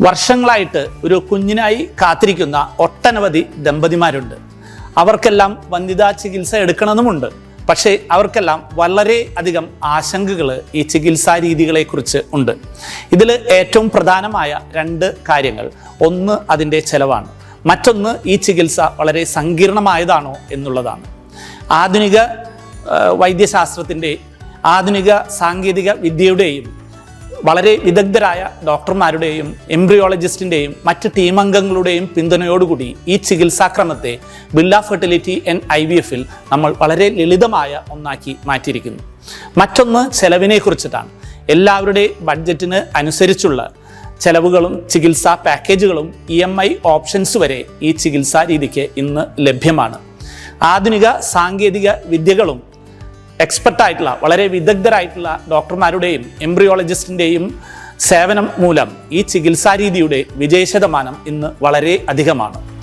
വർഷങ്ങളായിട്ട് ഒരു കുഞ്ഞിനായി കാത്തിരിക്കുന്ന ഒട്ടനവധി ദമ്പതിമാരുണ്ട്. അവർക്കെല്ലാം വന്ധ്യതാ ചികിത്സ എടുക്കണമെന്നുമുണ്ട്. പക്ഷേ അവർക്കെല്ലാം വളരെ അധികം ആശങ്കകൾ ഈ ചികിത്സാ രീതികളെക്കുറിച്ച് ഉണ്ട്. ഇതിൽ ഏറ്റവും പ്രധാനമായ രണ്ട് കാര്യങ്ങൾ. ഒന്ന് അതിന്റെ ചെലവാണ്. മറ്റൊന്ന് ഈ ചികിത്സ വളരെ സങ്കീർണമായതാണോ എന്നുള്ളതാണ്. ആധുനിക വൈദ്യശാസ്ത്രത്തിന്റെ ആധുനിക സാങ്കേതിക വിദ്യയുടെയും വളരെ വിദഗ്ധരായ ഡോക്ടർമാരുടെയും എംബ്രിയോളജിസ്റ്റിന്റെയും മറ്റ് ടീം അംഗങ്ങളുടെയും പിന്തുണയോടുകൂടി ഈ ചികിത്സാക്രമത്തെ ബില്ല ഫെർട്ടിലിറ്റി എൻ ഐ വി എഫിൽ നമ്മൾ വളരെ ലളിതമായ ഒന്നാക്കി മാറ്റിയിരിക്കുന്നു. മറ്റൊന്ന് ചെലവിനെ കുറിച്ചിട്ടാണ് എല്ലാവരുടെ ബഡ്ജറ്റിന് അനുസരിച്ചുള്ള ചെലവുകളും ചികിത്സാ പാക്കേജുകളും ഇ എം ഐ ഓപ്ഷൻസ് വരെ ഈ ചികിത്സാ രീതിക്ക് ഇന്ന് ലഭ്യമാണ്. ആധുനിക സാങ്കേതിക വിദ്യകളും എക്സ്പെർട്ടായിട്ടുള്ള വളരെ വിദഗ്ധരായിട്ടുള്ള ഡോക്ടർമാരുടെയും എംബ്രിയോളജിസ്റ്റിന്റെയും സേവനം മൂലം ഈ ചികിത്സാരീതിയുടെ വിജയശതമാനം ഇന്ന് വളരെ അധികമാണ്.